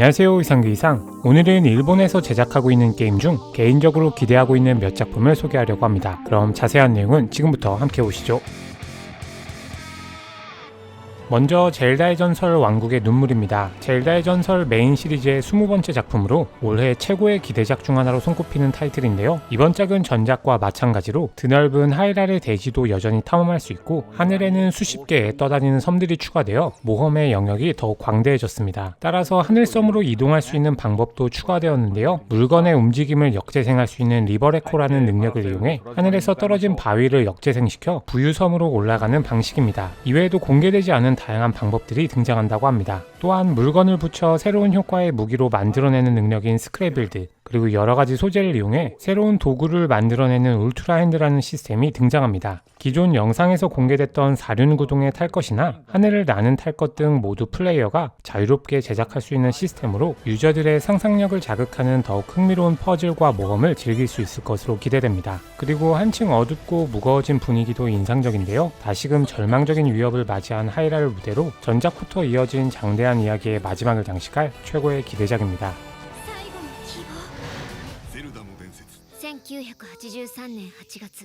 안녕하세요 이상규 이상. 오늘은 일본에서 제작하고 있는 게임 중 개인적으로 기대하고 있는 몇 작품을 소개하려고 합니다. 그럼 자세한 내용은 지금부터 함께 보시죠 먼저 젤다의 전설 왕국의 눈물입니다. 젤다의 전설 메인 시리즈의 20번째 작품으로 올해 최고의 기대작 중 하나로 손꼽히는 타이틀인데요. 이번 작은 전작과 마찬가지로 드넓은 하이랄의 대지도 여전히 탐험할 수 있고 하늘에는 수십 개의 떠다니는 섬들이 추가되어 모험의 영역이 더욱 광대해졌습니다. 따라서 하늘섬으로 이동할 수 있는 방법도 추가되었는데요. 물건의 움직임을 역재생할 수 있는 리버레코라는 능력을 이용해 하늘에서 떨어진 바위를 역재생시켜 부유섬으로 올라가는 방식입니다. 이외에도 공개되지 않은 다양한 방법들이 등장한다고 합니다. 또한 물건을 붙여 새로운 효과의 무기로 만들어내는 능력인 스크래빌드, 그리고 여러 가지 소재를 이용해 새로운 도구를 만들어내는 울트라 핸드라는 시스템이 등장합니다. 기존 영상에서 공개됐던 사륜 구동에 탈 것이나 하늘을 나는 탈것 등 모두 플레이어가 자유롭게 제작할 수 있는 시스템으로 유저들의 상상력을 자극하는 더욱 흥미로운 퍼즐과 모험을 즐길 수 있을 것으로 기대됩니다. 그리고 한층 어둡고 무거워진 분위기도 인상적인데요. 다시금 절망적인 위협을 맞이한 하이랄 무대로 전작부터 이어진 장대한 이야기의 마지막을 장식할 최고의 기대작입니다. ゼルダの伝説。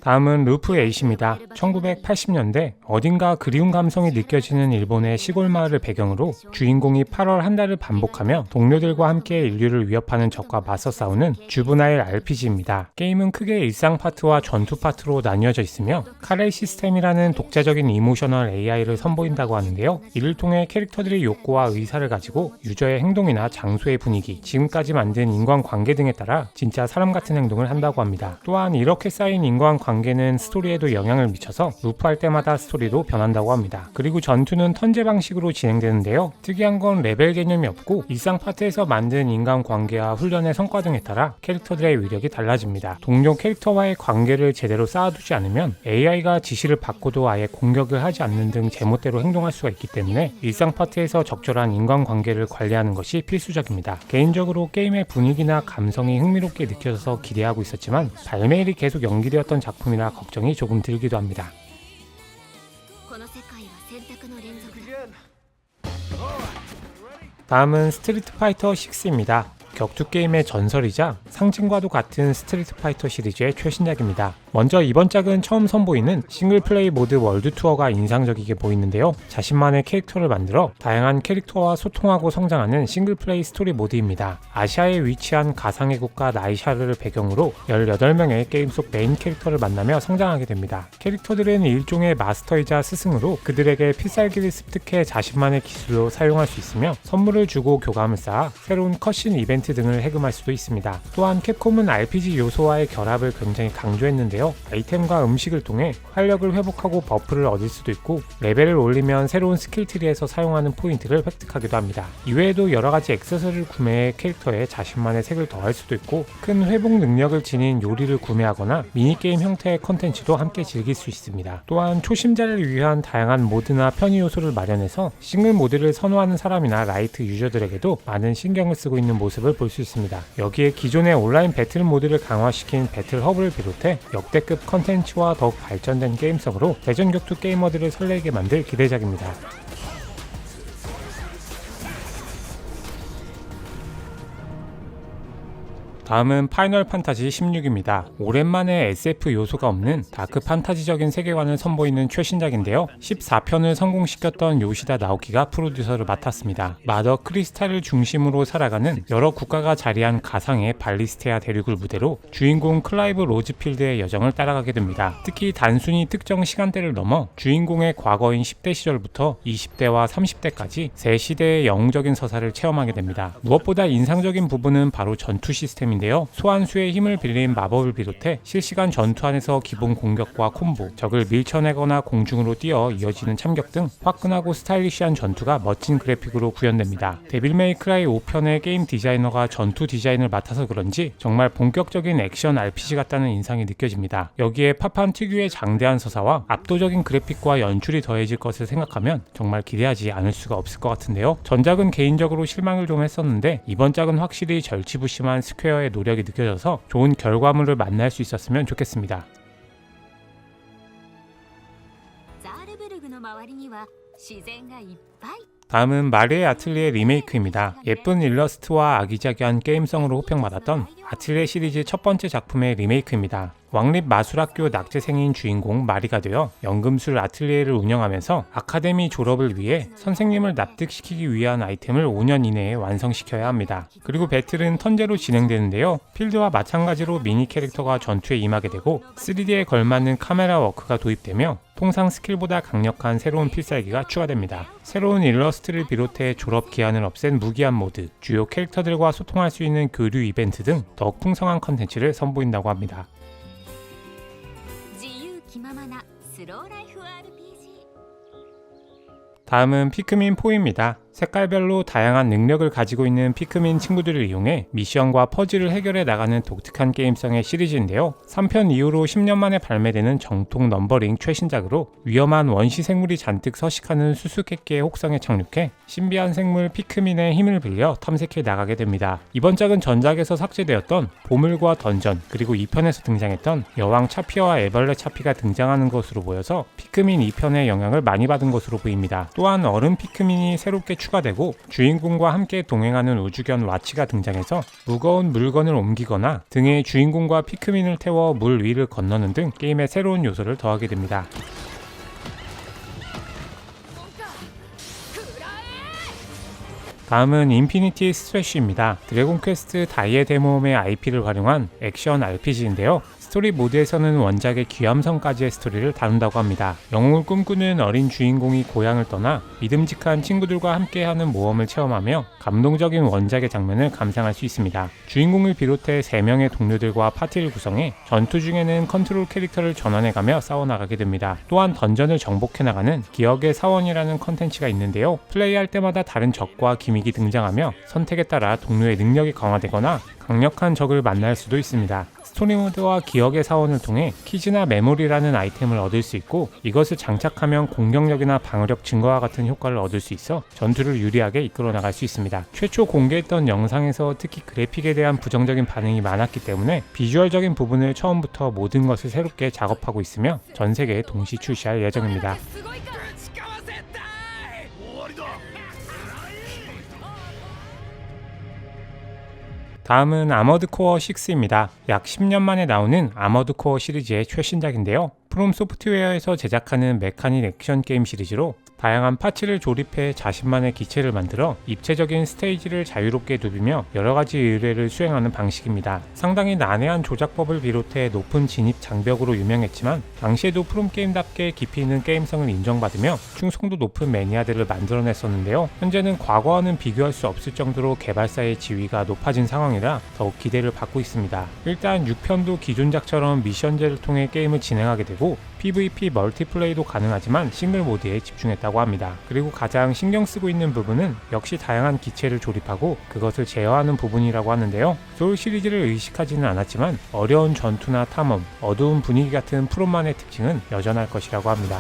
다음은 루프 에이시입니다. 1980년대 어딘가 그리운 감성이 느껴지는 일본의 시골 마을을 배경으로 주인공이 8월 한 달을 반복하며 동료들과 함께 인류를 위협하는 적과 맞서 싸우는 주브나일 RPG입니다. 게임은 크게 일상 파트와 전투 파트로 나뉘어져 있으며 카레이 시스템이라는 독자적인 이모셔널 AI를 선보인다고 하는데요. 이를 통해 캐릭터들의 욕구와 의사를 가지고 유저의 행동이나 장소의 분위기, 지금까지 만든 인간관계 등에 따라 진짜 사람 같은 행동을 한다 고 합니다. 또한 이렇게 쌓인 인간 관계는 스토리에도 영향을 미쳐서 루프할 때마다 스토리로 변한다고 합니다. 그리고 전투는 턴제 방식으로 진행되는데요. 특이한 건 레벨 개념이 없고 일상 파트에서 만든 인간 관계와 훈련의 성과 등에 따라 캐릭터들의 위력이 달라집니다. 동료 캐릭터와의 관계를 제대로 쌓아두지 않으면 AI가 지시를 받고도 아예 공격을 하지 않는 등 제멋대로 행동할 수가 있기 때문에 일상 파트에서 적절한 인간 관계를 관리하는 것이 필수적입니다. 개인적으로 게임의 분위기나 감성이 흥미롭게 느껴져서 기대하고 있 있었지만 발매일이 계속 연기되었던 작품이라 걱정이 조금 들기도 합니다. 다음은 스트리트 파이터 6입니다. 격투 게임의 전설이자 상징과도 같은 스트리트 파이터 시리즈의 최신작입니다. 먼저 이번 작은 처음 선보이는 싱글 플레이 모드 월드 투어가 인상적이게 보이는데요. 자신만의 캐릭터를 만들어 다양한 캐릭터와 소통하고 성장하는 싱글 플레이 스토리 모드입니다. 아시아에 위치한 가상의 국가 나이샤르를 배경으로 18명의 게임 속 메인 캐릭터를 만나며 성장하게 됩니다. 캐릭터들은 일종의 마스터이자 스승으로 그들에게 필살기를 습득해 자신만의 기술로 사용할 수 있으며 선물을 주고 교감을 쌓아 새로운 컷신 이벤트 등을 해금할 수도 있습니다. 또한 캡콤은 RPG 요소와의 결합을 굉장히 강조했는데요. 아이템과 음식을 통해 활력을 회복하고 버프를 얻을 수도 있고 레벨을 올리면 새로운 스킬 트리에서 사용하는 포인트를 획득하기도 합니다. 이외에도 여러 가지 액세서리를 구매해 캐릭터에 자신만의 색을 더할 수도 있고 큰 회복 능력을 지닌 요리를 구매하거나 미니게임 형태의 컨텐츠도 함께 즐길 수 있습니다. 또한 초심자를 위한 다양한 모드나 편의 요소를 마련해서 싱글 모드를 선호하는 사람이나 라이트 유저들에게도 많은 신경을 쓰고 있는 모습을 볼 수 있습니다. 여기에 기존의 온라인 배틀 모드를 강화시킨 배틀 허브를 비롯해 역대급 컨텐츠와 더욱 발전된 게임성으로 대전 격투 게이머들을 설레게 만들 기대작입니다. 다음은 파이널 판타지 16입니다. 오랜만에 SF 요소가 없는 다크 판타지적인 세계관을 선보이는 최신작인데요. 14편을 성공시켰던 요시다 나오키가 프로듀서를 맡았습니다. 마더 크리스탈을 중심으로 살아가는 여러 국가가 자리한 가상의 발리스테아 대륙을 무대로 주인공 클라이브 로즈필드의 여정을 따라가게 됩니다. 특히 단순히 특정 시간대를 넘어 주인공의 과거인 10대 시절부터 20대와 30대까지 세 시대의 영웅적인 서사를 체험하게 됩니다. 무엇보다 인상적인 부분은 바로 전투 시스템 인데요. 소환수의 힘을 빌린 마법을 비롯해 실시간 전투 안에서 기본 공격과 콤보, 적을 밀쳐내거나 공중으로 뛰어 이어지는 참격 등 화끈하고 스타일리시한 전투가 멋진 그래픽으로 구현됩니다. 데빌 메이 크라이 5편의 게임 디자이너가 전투 디자인을 맡아서 그런지 정말 본격적인 액션 RPG 같다는 인상이 느껴집니다. 여기에 파판 특유의 장대한 서사와 압도적인 그래픽과 연출이 더해질 것을 생각하면 정말 기대하지 않을 수가 없을 것 같은데요. 전작은 개인적으로 실망을 좀 했었는데 이번 작은 확실히 절치부심한 스퀘어의 노력이 느껴져서 좋은 결과물을 만날 수 있었으면 좋겠습니다. ザールベルグの周りには自然がいっぱい 다음 다음은 마리의 아틀리의 리메이크입니다. 예쁜 일러스트와 아기자기한 게임성으로 호평받았던 아틀리에 시리즈 첫 번째 작품의 리메이크입니다. 왕립 마술학교 낙제생인 주인공 마리가 되어 연금술 아틀리에를 운영하면서 아카데미 졸업을 위해 선생님을 납득시키기 위한 아이템을 5년 이내에 완성시켜야 합니다. 그리고 배틀은 턴제로 진행되는데요. 필드와 마찬가지로 미니 캐릭터가 전투에 임하게 되고 3D에 걸맞는 카메라 워크가 도입되며 통상 스킬보다 강력한 새로운 필살기가 추가됩니다. 새로운 일러스트를 비롯해 졸업 기한을 없앤 무기한 모드, 주요 캐릭터들과 소통할 수 있는 교류 이벤트 등 더욱 풍성한 컨텐츠를 선보인다고 합니다. 다음은 피크민 4입니다. 색깔별로 다양한 능력을 가지고 있는 피크민 친구들을 이용해 미션과 퍼즐을 해결해 나가는 독특한 게임성의 시리즈인데요. 3편 이후로 10년 만에 발매되는 정통 넘버링 최신작으로 위험한 원시 생물이 잔뜩 서식하는 수수께끼의 혹성에 착륙해 신비한 생물 피크민의 힘을 빌려 탐색해 나가게 됩니다. 이번 작은 전작에서 삭제되었던 보물과 던전 그리고 2편에서 등장했던 여왕 차피와 에벌레 차피가 등장하는 것으로 보여서 피크민 2편의 영향을 많이 받은 것으로 보입니다. 또한 얼음 피크민이 새롭게 추가되고 주인공과 함께 동행하는 우주견 와치가 등장해서 무거운 물건을 옮기거나 등에 주인공과 피크민을 태워 물 위를 건너는 등 게임의 새로운 요소를 더하게 됩니다. 다음은 인피니티 스트래쉬입니다. 드래곤 퀘스트 다이의 데모홈의 IP를 활용한 액션 RPG인데요. 스토리 모드에서는 원작의 귀함성까지의 스토리를 다룬다고 합니다. 영웅을 꿈꾸는 어린 주인공이 고향을 떠나 믿음직한 친구들과 함께하는 모험을 체험하며 감동적인 원작의 장면을 감상할 수 있습니다. 주인공을 비롯해 3명의 동료들과 파티를 구성해 전투 중에는 컨트롤 캐릭터를 전환해가며 싸워나가게 됩니다. 또한 던전을 정복해나가는 기억의 사원이라는 컨텐츠가 있는데요. 플레이할 때마다 다른 적과 기믹이 등장하며 선택에 따라 동료의 능력이 강화되거나 강력한 적을 만날 수도 있습니다. 스토리 모드와 기억의 사원을 통해 키즈나 메모리라는 아이템을 얻을 수 있고 이것을 장착하면 공격력이나 방어력 증가와 같은 효과를 얻을 수 있어 전투를 유리하게 이끌어 나갈 수 있습니다. 최초 공개했던 영상에서 특히 그래픽에 대한 부정적인 반응이 많았기 때문에 비주얼적인 부분을 처음부터 모든 것을 새롭게 작업하고 있으며 전 세계에 동시 출시할 예정입니다. 다음은 아머드 코어 6입니다. 약 10년 만에 나오는 아머드 코어 시리즈의 최신작인데요. 프롬 소프트웨어에서 제작하는 메카닉 액션 게임 시리즈로 다양한 파츠를 조립해 자신만의 기체를 만들어 입체적인 스테이지를 자유롭게 누비며 여러 가지 의뢰를 수행하는 방식입니다. 상당히 난해한 조작법을 비롯해 높은 진입 장벽으로 유명했지만 당시에도 프롬 게임답게 깊이 있는 게임성을 인정받으며 충성도 높은 매니아들을 만들어냈었는데요. 현재는 과거와는 비교할 수 없을 정도로 개발사의 지위가 높아진 상황이라 더욱 기대를 받고 있습니다. 일단 6편도 기존작처럼 미션제를 통해 게임을 진행하게 되고 PVP 멀티플레이도 가능하지만 싱글 모드에 집중했다고 합니다. 그리고 가장 신경 쓰고 있는 부분은 역시 다양한 기체를 조립하고 그것을 제어하는 부분이라고 하는데요. 소울 시리즈를 의식하지는 않았지만 어려운 전투나 탐험, 어두운 분위기 같은 프롬만의 특징은 여전할 것이라고 합니다.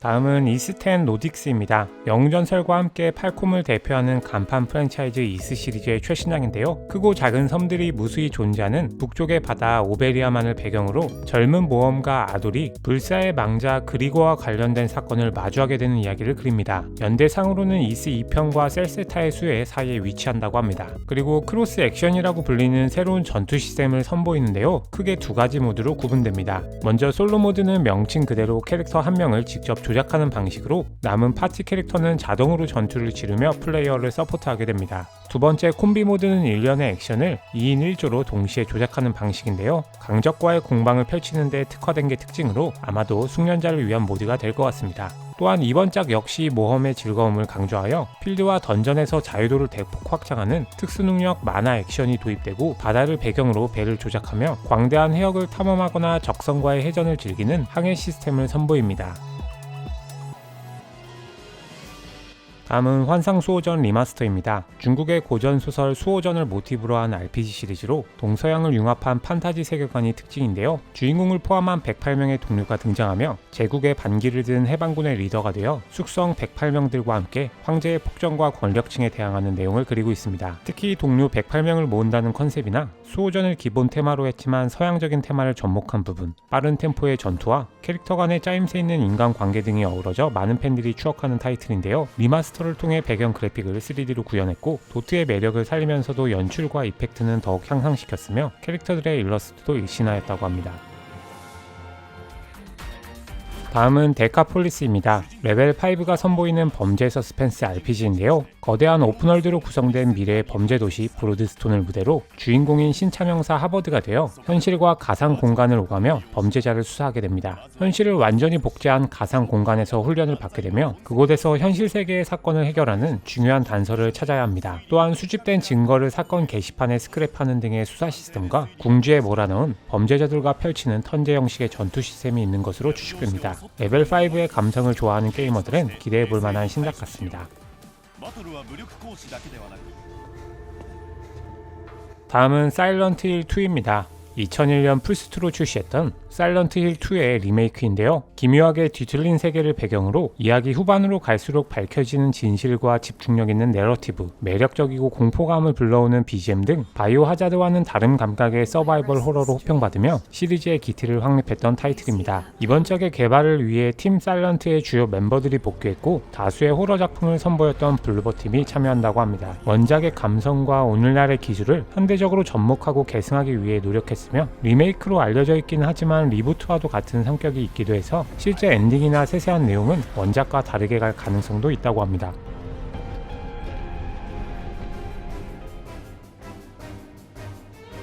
다음은 이스텐 노딕스입니다. 영전설과 함께 팔콤을 대표하는 간판 프랜차이즈 이스 시리즈의 최신작인데요. 크고 작은 섬들이 무수히 존재하는 북쪽의 바다 오베리아만을 배경으로 젊은 모험가 아돌이 불사의 망자 그리고와 관련된 사건을 마주하게 되는 이야기를 그립니다. 연대상으로는 이스 2편과 셀세타의 수의 사이에 위치한다고 합니다. 그리고 크로스 액션이라고 불리는 새로운 전투 시스템을 선보이는데요. 크게 두 가지 모드로 구분됩니다. 먼저 솔로 모드는 명칭 그대로 캐릭터 한 명을 직접 조작하는 방식으로 남은 파티 캐릭터는 자동으로 전투를 지르며 플레이어를 서포트하게 됩니다. 두 번째 콤비 모드는 일련의 액션을 2인 1조로 동시에 조작하는 방식인데요. 강적과의 공방을 펼치는 데 특화된 게 특징으로 아마도 숙련자를 위한 모드가 될 것 같습니다. 또한 이번 작 역시 모험의 즐거움을 강조하여 필드와 던전에서 자유도를 대폭 확장하는 특수능력 만화 액션이 도입되고 바다를 배경으로 배를 조작하며 광대한 해역을 탐험하거나 적성과의 해전을 즐기는 항해 시스템을 선보입니다. 다음은 환상 수호전 리마스터입니다. 중국의 고전 소설 수호전을 모티브로 한 RPG 시리즈로 동서양을 융합한 판타지 세계관이 특징인데요. 주인공을 포함한 108명의 동료가 등장하며 제국의 반기를 든 해방군의 리더가 되어 숙성 108명들과 함께 황제의 폭정과 권력층에 대항하는 내용을 그리고 있습니다. 특히 동료 108명을 모은다는 컨셉이나 수호전을 기본 테마로 했지만 서양적인 테마를 접목한 부분, 빠른 템포의 전투와 캐릭터 간의 짜임새 있는 인간 관계 등이 어우러져 많은 팬들이 추억하는 타이틀인데요. 리마스터 를 통해 배경 그래픽을 3D로 구현했고 도트의 매력을 살리면서도 연출과 이펙트는 더욱 향상시켰으며 캐릭터들의 일러스트도 일신하였다고 합니다. 다음은 데카폴리스입니다. 레벨 5가 선보이는 범죄 서스펜스 RPG인데요. 거대한 오픈월드로 구성된 미래의 범죄 도시 브로드스톤을 무대로 주인공인 신차명사 하버드가 되어 현실과 가상 공간을 오가며 범죄자를 수사하게 됩니다. 현실을 완전히 복제한 가상 공간에서 훈련을 받게 되며 그곳에서 현실 세계의 사건을 해결하는 중요한 단서를 찾아야 합니다. 또한 수집된 증거를 사건 게시판에 스크랩하는 등의 수사 시스템과 궁지에 몰아넣은 범죄자들과 펼치는 턴제 형식의 전투 시스템이 있는 것으로 추측됩니다. 레벨5의 감성을 좋아하는 게이머들은 기대해볼 만한 신작 같습니다. 다음은 사일런트 힐 2입니다. 2001년 플스2로 출시했던 사일런트 힐 2의 리메이크인데요. 기묘하게 뒤틀린 세계를 배경으로 이야기 후반으로 갈수록 밝혀지는 진실과 집중력 있는 내러티브, 매력적이고 공포감을 불러오는 BGM 등 바이오 하자드와는 다른 감각의 서바이벌 호러로 호평받으며 시리즈의 기틀을 확립했던 타이틀입니다. 이번 작의 개발을 위해 팀 사일런트의 주요 멤버들이 복귀했고 다수의 호러 작품을 선보였던 블루버 팀이 참여한다고 합니다. 원작의 감성과 오늘날의 기술을 현대적으로 접목하고 계승하기 위해 노력했으며 리메이크로 알려져 있긴 하지만 리부트와도 같은 성격이 있기도 해서 실제 엔딩이나 세세한 내용은 원작과 다르게 갈 가능성도 있다고 합니다.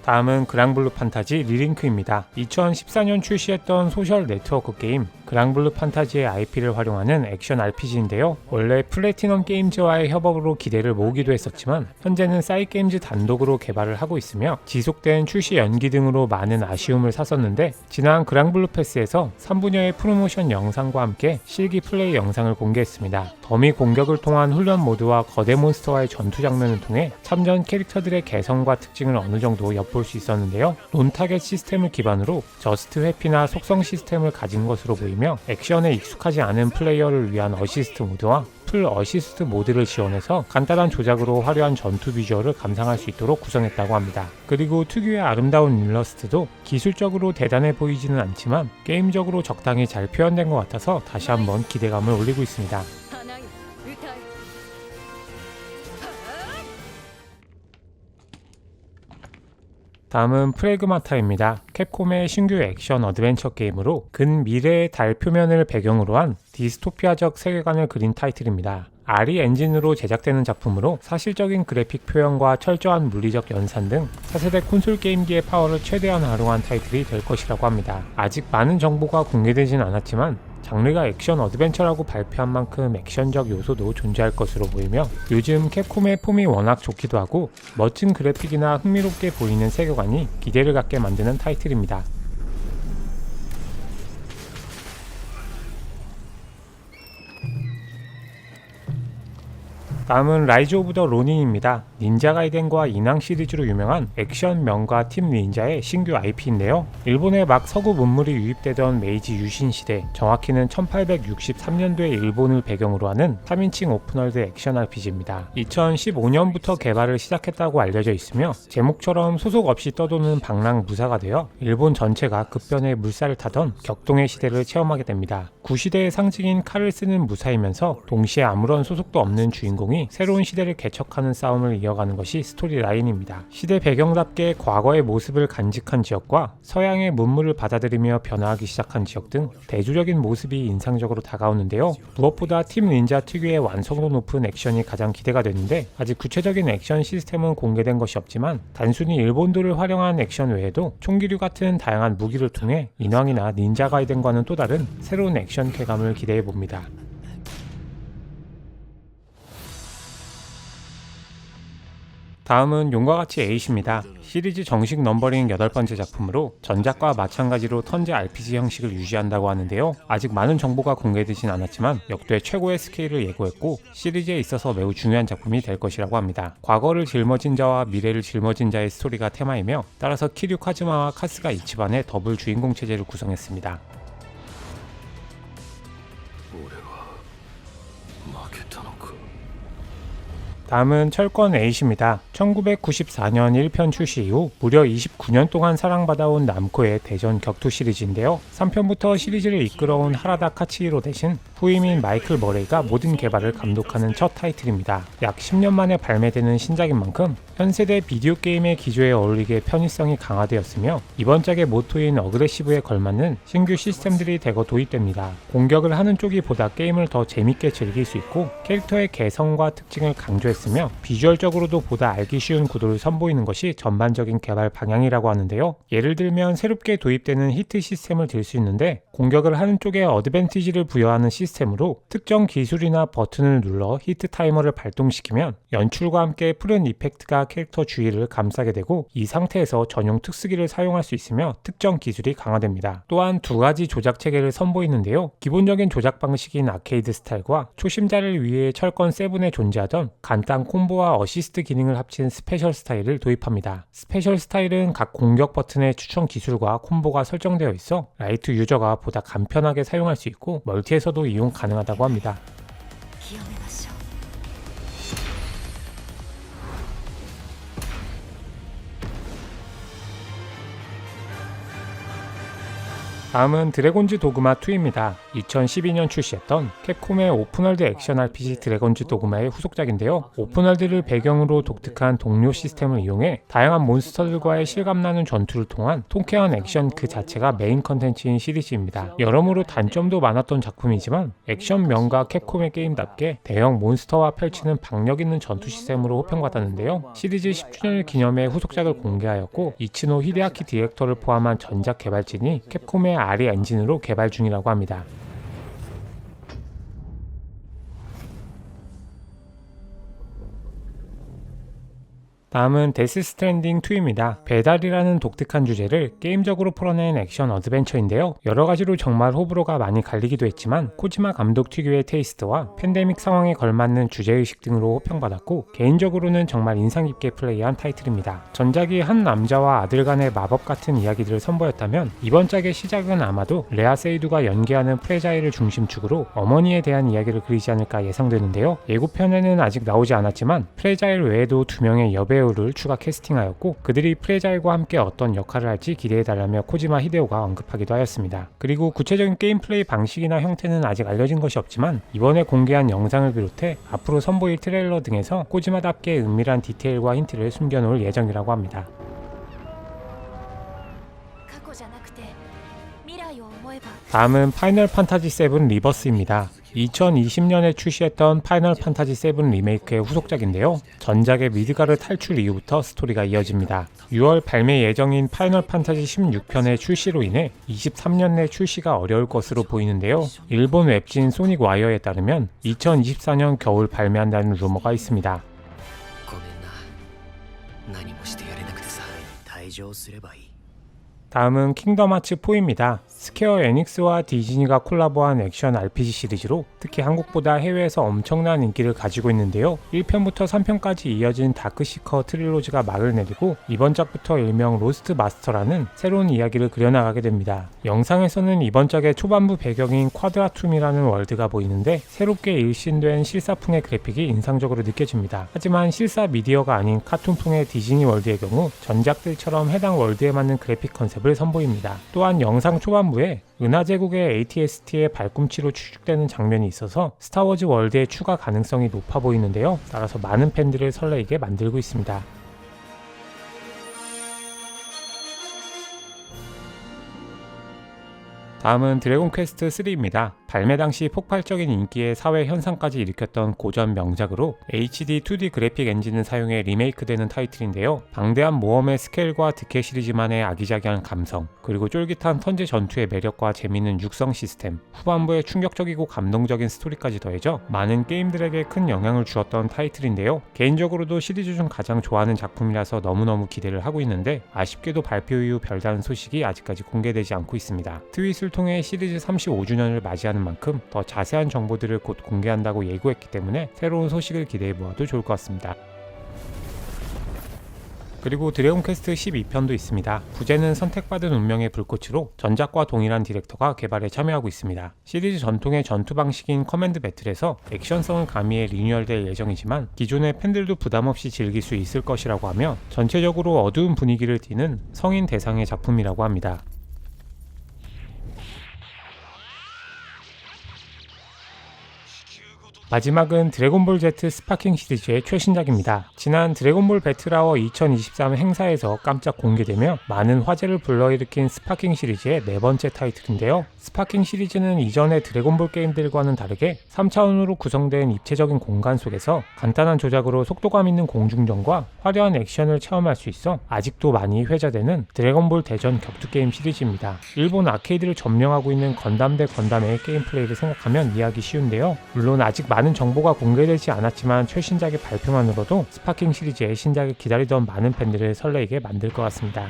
다음은 그랑블루 판타지 리링크입니다. 2014년 출시했던 소셜 네트워크 게임 그랑블루 판타지의 IP를 활용하는 액션 RPG인데요. 원래 플래티넘 게임즈와의 협업으로 기대를 모으기도 했었지만 현재는 사이게임즈 단독으로 개발을 하고 있으며 지속된 출시 연기 등으로 많은 아쉬움을 샀었는데 지난 그랑블루 패스에서 3분여의 프로모션 영상과 함께 실기 플레이 영상을 공개했습니다. 더미 공격을 통한 훈련 모드와 거대 몬스터와의 전투 장면을 통해 참전 캐릭터들의 개성과 특징을 어느 정도 엿볼 수 있었는데요. 론타겟 시스템을 기반으로 저스트 회피나 속성 시스템을 가진 것으로 보 이며 액션에 익숙하지 않은 플레이어를 위한 어시스트 모드와 풀 어시스트 모드를 지원해서 간단한 조작으로 화려한 전투 비주얼을 감상할 수 있도록 구성했다고 합니다. 그리고 특유의 아름다운 일러스트도 기술적으로 대단해 보이지는 않지만 게임적으로 적당히 잘 표현된 것 같아서 다시 한번 기대감을 올리고 있습니다. 다음은 프레그마타입니다. 캡콤의 신규 액션 어드벤처 게임으로 근미래의 달 표면을 배경으로 한 디스토피아적 세계관을 그린 타이틀입니다. RE 엔진으로 제작되는 작품으로 사실적인 그래픽 표현과 철저한 물리적 연산 등 차세대 콘솔 게임기의 파워를 최대한 활용한 타이틀이 될 것이라고 합니다. 아직 많은 정보가 공개되진 않았지만 장르가 액션 어드벤처라고 발표한 만큼 액션적 요소도 존재할 것으로 보이며 요즘 캡콤의 폼이 워낙 좋기도 하고 멋진 그래픽이나 흥미롭게 보이는 세계관이 기대를 갖게 만드는 타이틀입니다. 다음은 라이즈 오브 더 로닌입니다. 닌자 가이덴과 인왕 시리즈로 유명한 액션 명가 팀 닌자의 신규 IP인데요. 일본에 막 서구 문물이 유입되던 메이지 유신 시대, 정확히는 1863년도의 일본을 배경으로 하는 3인칭 오픈월드 액션 RPG입니다. 2015년부터 개발을 시작했다고 알려져 있으며 제목처럼 소속 없이 떠도는 방랑 무사가 되어 일본 전체가 급변의 물살을 타던 격동의 시대를 체험하게 됩니다. 구시대의 상징인 칼을 쓰는 무사이면서 동시에 아무런 소속도 없는 주인공이 새로운 시대를 개척하는 싸움을 이어가는 것이 스토리 라인입니다. 시대 배경답게 과거의 모습을 간직한 지역과 서양의 문물을 받아들이며 변화하기 시작한 지역 등 대조적인 모습이 인상적으로 다가오는데요. 무엇보다 팀 닌자 특유의 완성도 높은 액션이 가장 기대가 되는데 아직 구체적인 액션 시스템은 공개된 것이 없지만 단순히 일본도를 활용한 액션 외에도 총기류 같은 다양한 무기를 통해 인왕이나 닌자 가이덴과는 또 다른 새로운 액션 쾌감을 기대해 봅니다. 다음은 용과 같이 에잇입니다. 시리즈 정식 넘버링 8번째 작품으로 전작과 마찬가지로 턴제 RPG 형식을 유지한다고 하는데요. 아직 많은 정보가 공개되진 않았지만 역대 최고의 스케일을 예고했고 시리즈에 있어서 매우 중요한 작품이 될 것이라고 합니다. 과거를 짊어진 자와 미래를 짊어진 자의 스토리가 테마이며 따라서 키류 카즈마와 카스가 이치반의 더블 주인공 체제를 구성했습니다. 다음은 철권 에잇입니다. 1994년 1편 출시 이후 무려 29년 동안 사랑받아온 남코의 대전 격투 시리즈인데요. 3편부터 시리즈를 이끌어온 하라다 카치히로 대신 후임인 마이클 머레이가 모든 개발을 감독하는 첫 타이틀입니다. 약 10년 만에 발매되는 신작인 만큼 현 세대 비디오 게임의 기조에 어울리게 편의성이 강화되었으며 이번 작의 모토인 어그레시브에 걸맞는 신규 시스템들이 대거 도입됩니다. 공격을 하는 쪽이 보다 게임을 더 재밌게 즐길 수 있고 캐릭터의 개성과 특징을 강조했으며 비주얼적으로도 보다 알기 쉬운 구도를 선보이는 것이 전반적인 개발 방향이라고 하는데요. 예를 들면 새롭게 도입되는 히트 시스템을 들 수 있는데 공격을 하는 쪽에 어드밴티지를 부여하는 시스템으로 특정 기술이나 버튼을 눌러 히트 타이머를 발동시키면 연출과 함께 푸른 이펙트가 캐릭터 주위를 감싸게 되고 이 상태에서 전용 특수기를 사용할 수 있으며 특정 기술이 강화됩니다. 또한 두 가지 조작 체계를 선보이는데요. 기본적인 조작 방식인 아케이드 스타일과 초심자를 위해 철권 7에 존재하던 간단 콤보와 어시스트 기능을 합친 스페셜 스타일을 도입합니다. 스페셜 스타일은 각 공격 버튼의 추천 기술과 콤보가 설정되어 있어 라이트 유저가 보다 간편하게 사용할 수 있고 멀티에서도 이용 가능하다고 합니다. 다음은 드래곤즈 도그마 2입니다. 2012년 출시했던 캡콤의 오픈월드 액션 RPG 드래곤즈 도그마의 후속작인데요. 오픈월드를 배경으로 독특한 동료 시스템을 이용해 다양한 몬스터들과의 실감나는 전투를 통한 통쾌한 액션 그 자체가 메인 컨텐츠인 시리즈입니다. 여러모로 단점도 많았던 작품이지만 액션 명가 캡콤의 게임답게 대형 몬스터와 펼치는 박력 있는 전투 시스템으로 호평받았는데요. 시리즈 10주년을 기념해 후속작을 공개하였고 이치노 히데아키 디렉터를 포함한 전작 개발진이 캡콤의 아리 엔진으로 개발 중이라고 합니다. 다음은 데스 스트랜딩 2입니다. 배달이라는 독특한 주제를 게임적으로 풀어낸 액션 어드벤처인데요. 여러 가지로 정말 호불호가 많이 갈리기도 했지만 코지마 감독 특유의 테이스트와 팬데믹 상황에 걸맞는 주제의식 등으로 호평받았고 개인적으로는 정말 인상 깊게 플레이한 타이틀입니다. 전작이 한 남자와 아들 간의 마법 같은 이야기들을 선보였다면 이번 작의 시작은 아마도 레아 세이두가 연기하는 프레자일을 중심축으로 어머니에 대한 이야기를 그리지 않을까 예상되는데요. 예고편에는 아직 나오지 않았지만 프레자일 외에도 두 명의 여배 우를 추가 캐스팅하였고 그들이 프레자일과 함께 어떤 역할을 할지 기대해달라며 코지마 히데오가 언급하기도 하였습니다. 그리고 구체적인 게임 플레이 방식이나 형태는 아직 알려진 것이 없지만 이번에 공개한 영상을 비롯해 앞으로 선보일 트레일러 등에서 코지마답게 은밀한 디테일과 힌트를 숨겨놓을 예정이라고 합니다. 過去じゃなくて未来を思えば 다음은 파이널 판타지 7 리버스입니다. 2020년에 출시했던 파이널 판타지 7 리메이크의 후속작인데요. 전작의 미드가르 탈출 이후부터 스토리가 이어집니다. 6월 발매 예정인 파이널 판타지 16편의 출시로 인해 23년 내 출시가 어려울 것으로 보이는데요. 일본 웹진 소닉 와이어에 따르면 2024년 겨울 발매한다는 루머가 있습니다. 다음은 킹덤 아츠 4입니다. 스퀘어 에닉스와 디즈니가 콜라보한 액션 RPG 시리즈로 특히 한국보다 해외에서 엄청난 인기를 가지고 있는데요. 1편부터 3편까지 이어진 다크시커 트릴로지가 막을 내리고 이번 작부터 일명 로스트 마스터라는 새로운 이야기를 그려나가게 됩니다. 영상에서는 이번 작의 초반부 배경인 쿼드라툼이라는 월드가 보이는데 새롭게 일신된 실사풍의 그래픽이 인상적으로 느껴집니다. 하지만 실사 미디어가 아닌 카툰풍의 디즈니 월드의 경우 전작들처럼 해당 월드에 맞는 그래픽 컨셉을 선보입니다. 또한 영상 초반 부에 은하 제국의 ATST의 발꿈치로 추측되는 장면이 있어서 스타워즈 월드의 추가 가능성이 높아 보이는데요. 따라서 많은 팬들을 설레이게 만들고 있습니다. 다음은 드래곤 퀘스트 3입니다. 발매 당시 폭발적인 인기에 사회 현상까지 일으켰던 고전 명작으로 HD 2D 그래픽 엔진을 사용해 리메이크되는 타이틀인데요. 방대한 모험의 스케일과 득해 시리즈만의 아기자기한 감성, 그리고 쫄깃한 선제 전투의 매력과 재미있는 육성 시스템, 후반부에 충격적이고 감동적인 스토리까지 더해져 많은 게임들에게 큰 영향을 주었던 타이틀인데요. 개인적으로도 시리즈 중 가장 좋아하는 작품이라서 너무너무 기대를 하고 있는데 아쉽게도 발표 이후 별다른 소식이 아직까지 공개되지 않고 있습니다. 트윗을 통해 시리즈 35주년을 맞이 하는 만큼 더 자세한 정보들을 곧 공개한다고 예고했기 때문에 새로운 소식을 기대해 보아도 좋을 것 같습니다. 그리고 드래곤 퀘스트 12편도 있습니다. 부제는 선택받은 운명의 불꽃으로 전작과 동일한 디렉터가 개발에 참여하고 있습니다. 시리즈 전통의 전투 방식인 커맨드 배틀에서 액션성을 가미해 리뉴얼될 예정이지만 기존의 팬들도 부담 없이 즐길 수 있을 것이라고 하며 전체적으로 어두운 분위기를 띠는 성인 대상의 작품이라고 합니다. 마지막은 드래곤볼 Z 스파킹 시리즈의 최신작입니다. 지난 드래곤볼 배틀아워 2023 행사에서 깜짝 공개되며 많은 화제를 불러일으킨 스파킹 시리즈의 네 번째 타이틀인데요. 스파킹 시리즈는 이전의 드래곤볼 게임들과는 다르게 3차원으로 구성된 입체적인 공간 속에서 간단한 조작으로 속도감 있는 공중전과 화려한 액션을 체험할 수 있어 아직도 많이 회자되는 드래곤볼 대전 격투 게임 시리즈입니다. 일본 아케이드를 점령하고 있는 건담 대 건담의 게임 플레이를 생각하면 이해하기 쉬운데요. 물론 아직 많은 정보가 공개되지 않았지만 최신작의 발표만으로도 스파킹 시리즈의 신작을 기다리던 많은 팬들을 설레게 만들 것 같습니다.